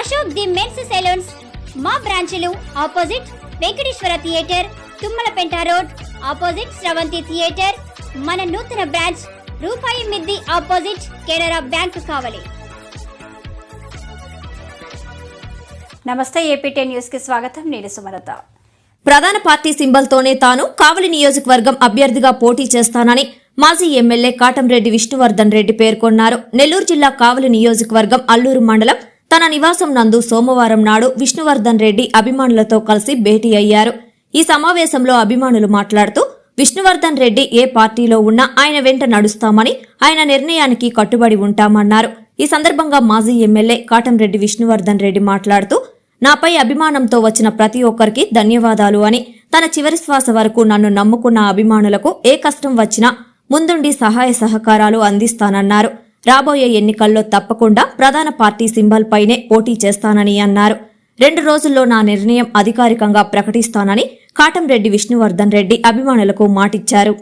Ashok the men's salons. మా బ్రాంచులు opposite Venkateswara theatre Tummalapenta road opposite Sravanthi theatre. మన నూతన branch రూపాయి మిద్ది ఆపోజిట్ కెనరా బ్యాంక్ కావలి. నమస్తే ఏపీటీ న్యూస్కి స్వాగతం. నేను సుమలత. ప్రధాన పార్టీ సింబల్తోనే తాను కావలి నియోజకవర్గం అభ్యర్థిగా పోటీ చేస్తానని మాజీ ఎమ్మెల్యే కాటంరెడ్డి విష్ణువర్ధన్ రెడ్డి పేర్కొన్నారు. నెల్లూరు జిల్లా కావలి నియోజకవర్గం అల్లూరు మండలం తన నివాసం నందు సోమవారం నాడు విష్ణువర్ధన్ రెడ్డి అభిమానులతో కలిసి భేటీ అయ్యారు. ఈ సమావేశంలో అభిమానులు మాట్లాడుతూ విష్ణువర్ధన్ రెడ్డి ఏ పార్టీలో ఉన్నా ఆయన వెంట నడుస్తామని ఆయన నిర్ణయానికి కట్టుబడి ఉంటామన్నారు. ఈ సందర్భంగా మాజీ ఎమ్మెల్యే కాటంరెడ్డి విష్ణువర్ధన్ రెడ్డి మాట్లాడుతూ నాపై అభిమానంతో వచ్చిన ప్రతి ఒక్కరికి ధన్యవాదాలు అని తన చివరి శ్వాస వరకు నన్ను నమ్ముకున్న అభిమానులకు ఏ కష్టం వచ్చినా ముందుండి సహాయ సహకారాలు అందిస్తానన్నారు. రాబోయే ఎన్నికల్లో తప్పకుండా ప్రధాన పార్టీ సింబల్ పైనే పోటీ చేస్తానని అన్నారు. రెండు రోజుల్లో నా నిర్ణయం అధికారికంగా ప్రకటిస్తానని కాటంరెడ్డి విష్ణువర్ధన్ రెడ్డి అభిమానులకు మాటిచ్చారు.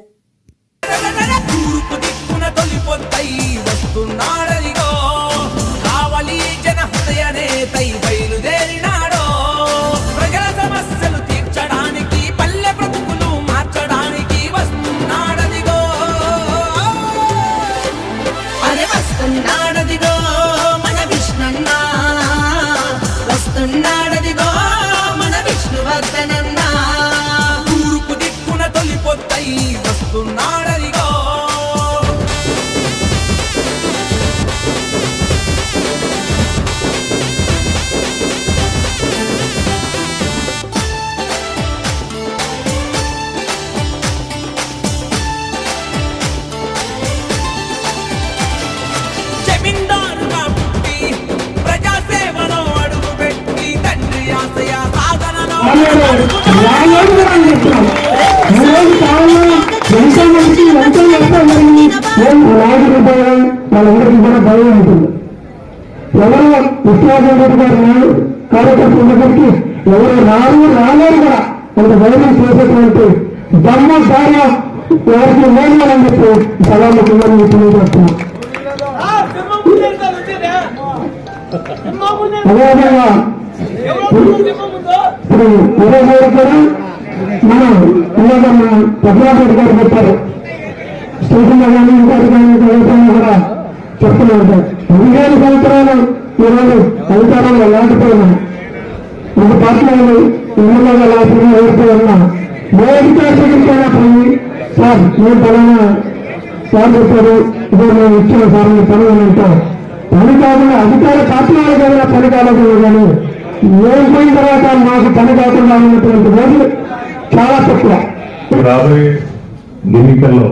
వాళ్ళందరికీ కూడా భయం ఉంటుంది ఎవరు విశ్వాసం గారు రాడు కార్యకర్తలు ఉన్నప్పటికీ ఎవరు రారు రాలేరు కూడా కొంత ధైర్యం చేసేటువంటి దమ్మ ధైర్యం ఎవరికి లేదు అని చెప్పి సభాముఖంగా మీకు తెలియజేస్తున్నాం అదేవిధంగా ఇప్పుడు ఇరవై గారు కూడా మనం ఇందాక మన పద్మనాభ గారు చెప్పారు స్టేషన్లో కానీ ఇంకోటి కానీ ఇంకోటి కూడా చెప్తున్నారు పదిహేను సంవత్సరాలు ఈరోజు అధికారంలో లేకపోయినా ఒక పార్టీలు ఎమ్మెల్యేగా లేకపోయినా ఓడిపోయినా ఏ అధికారులకైనా పోయి సార్ నేను పలానా సార్ చెప్పారు ఇదో మేము ఇచ్చిన సార్ మీ పని అంటే పని కాకుండా అధికార పార్టీ వాళ్ళకైనా పని కాలేదు కానీ ఏం పోయిన తర్వాత మాకు పని కాకుండా ఉన్నటువంటి రోజులు చాలా తక్కువ. రాబోయే ఎన్నికల్లో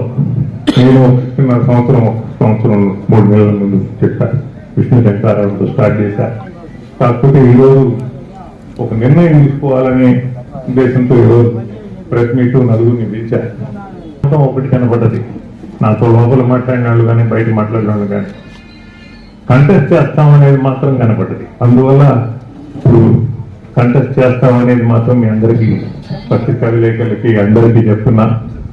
నేను ఒకటిన్నర సంవత్సరం సంవత్సరం మూడు నెలల ముందు చెప్పాను విష్ణు శంకరారావుతో స్టార్ట్ చేశాను కాకపోతే ఈరోజు ఒక నిర్ణయం తీసుకోవాలనే ఉద్దేశంతో ఈరోజు ప్రెస్ మీట్ నలుగురిని పిలిచారు మొత్తం ఒకటి కనబడ్డది నాతో లోపల మాట్లాడిన వాళ్ళు కానీ బయట మాట్లాడిన వాళ్ళు కానీ. కంటెస్ట్ చేస్తామనేది మాత్రం కనపడ్డది. అందువల్ల ఇప్పుడు కంటెస్ట్ చేస్తామనేది మాత్రం మీ అందరికీ పత్రికా విలేకరులకి అందరికీ చెప్తున్నా.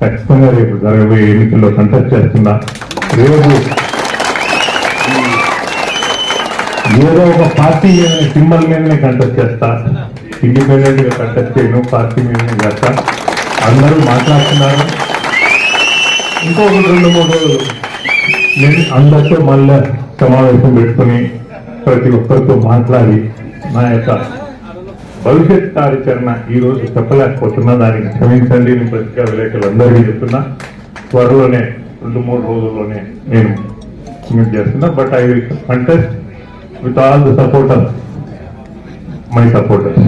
ఖచ్చితంగా రేపు జరగబోయే ఎన్నికల్లో కంటెస్ట్ చేస్తున్నా. రేపు ఏదో ఒక పార్టీ సింబల్ మీదనే కంటెస్ట్ చేస్తా. ఇండిపెండెంట్గా కంటెస్ట్ చేయను పార్టీ మీదనే చేస్తా. అందరూ మాట్లాడుతున్నారు. ఇంకొకటి రెండు మూడు రోజులు నేను అందరితో మళ్ళీ సమావేశం పెట్టుకుని ప్రతి ఒక్కరితో మాట్లాడి నా యొక్క భవిష్యత్ కార్యాచరణ ఈ రోజు చెప్పలేకపోతున్నా దానికి క్షమించండి నేను పత్రికా విలేకరులందరికీ చెప్తున్నా. త్వరలోనే రెండు మూడు రోజుల్లోనే నేను కమిట్ చేస్తున్నా. But I will contest with all the supporters my supporters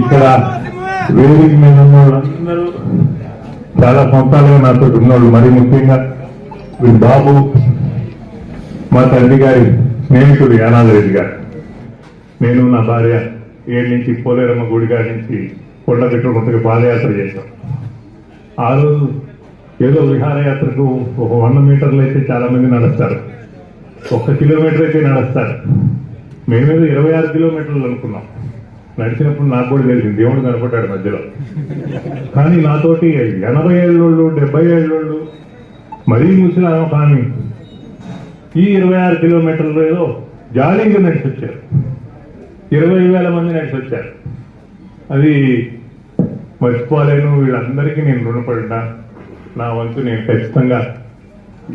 ఇక్కడ వేదిక మీద ఉన్న వాళ్ళందరూ చాలా సంవత్సరాలుగా నాతో ఉన్నవాళ్ళు. మరి ముఖ్యంగా వీరి బాబు మా తండ్రి గారి స్నేహితుడు యానాది రెడ్డి గారు. నేను నా భార్య ఏడు నుంచి పోలేరమ్మ గుడి నుంచి కొండ పెట్టుకుంటూ పాదయాత్ర చేశాం. ఆ రోజు ఏదో విహారయాత్రకు ఒక వంద మీటర్లు అయితే చాలా మంది నడుస్తారు. ఒక కిలోమీటర్ అయితే నడుస్తారు. మేమేదో ఇరవై ఆరు కిలోమీటర్లు అనుకున్నాం. నడిచినప్పుడు నాకు కూడా తెలిసింది దేవుడు కనపడ్డాడు మధ్యలో. కానీ నాతోటి ఎనభై ఏళ్ళోళ్ళు డెబ్బై ఏళ్ళోళ్ళు మరీ ముసలాం కానీ ఈ ఇరవై ఆరు కిలోమీటర్లు ఏదో జాలీగా నడిచి వచ్చారు ఇరవై వేల మంది నడిచి వచ్చారు అది మర్చిపోలేను వీళ్ళందరికీ నేను రుణపడినా. నా వంతు నేను ఖచ్చితంగా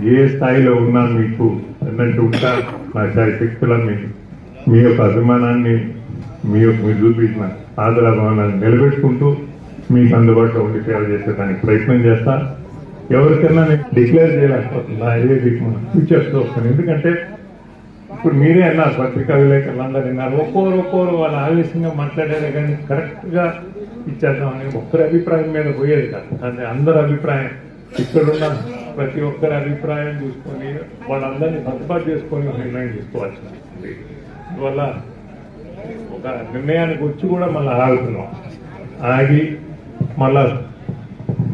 ఏ స్థాయిలో ఉన్నా మీకు అన్నట్టు ఉంటా. నా శక్తుల మీ మీ యొక్క అభిమానాన్ని మీ యొక్క మీరు చూపించిన ఆదరాభిమానాన్ని నిలబెట్టుకుంటూ మీకు అందుబాటులో ఉండి సేవ చేసేదానికి ప్రయత్నం చేస్తా. ఎవరికైనా నేను డిక్లేర్ చేయలేకపోతున్నా ఏ ఫ్యూచర్స్లో వస్తాను. ఎందుకంటే ఇప్పుడు మీరే అన్నారు పత్రికా విలేకరులు అందరూ విన్నారు ఒక్కోరు ఒక్కోరు వాళ్ళ ఆవేశంగా మాట్లాడారే కానీ కరెక్ట్గా ఇచ్చేద్దామని ఒక్కరి అభిప్రాయం మీద పోయేది కాదు. అంటే అందరి అభిప్రాయం ఇక్కడున్న ప్రతి ఒక్కరి అభిప్రాయం చూసుకొని వాళ్ళందరినీ సర్దుబాటు చేసుకొని నిర్ణయం తీసుకోవాల్సి ఉంది అందువల్ల ఒక నిర్ణయానికి వచ్చి కూడా మళ్ళీ ఆగుతున్నాం. ఆగి మళ్ళా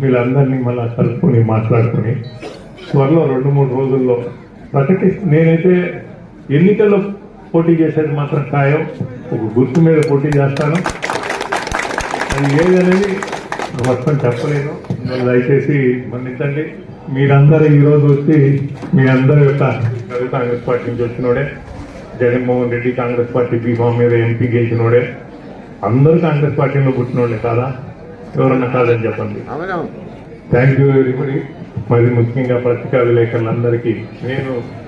వీళ్ళందరినీ మళ్ళా కలుపుకొని మాట్లాడుకొని త్వరలో రెండు మూడు రోజుల్లో ప్రకటి నేనైతే ఎన్నికల్లో పోటీ చేసేది మాత్రం ఖాయం. ఒక గుర్తు మీద పోటీ చేస్తాను. అది ఏదనేది మొత్తం చెప్పలేను. దయచేసి మన్నించండి. మీరందరూ ఈరోజు వచ్చి మీ అందరి యొక్క కాంగ్రెస్ పార్టీ నుంచి వచ్చినోడే. జగన్మోహన్ రెడ్డి కాంగ్రెస్ పార్టీ బీమా మీద ఎంపీ గెలిచినోడే అందరూ కాంగ్రెస్ పార్టీలో పుట్టినోడే కాదా? ఎవరన్నా కాదని చెప్పండి. థ్యాంక్ యూ వెరీ మచ్ మరి ముఖ్యంగా పత్రికా విలేకరులందరికీ నేను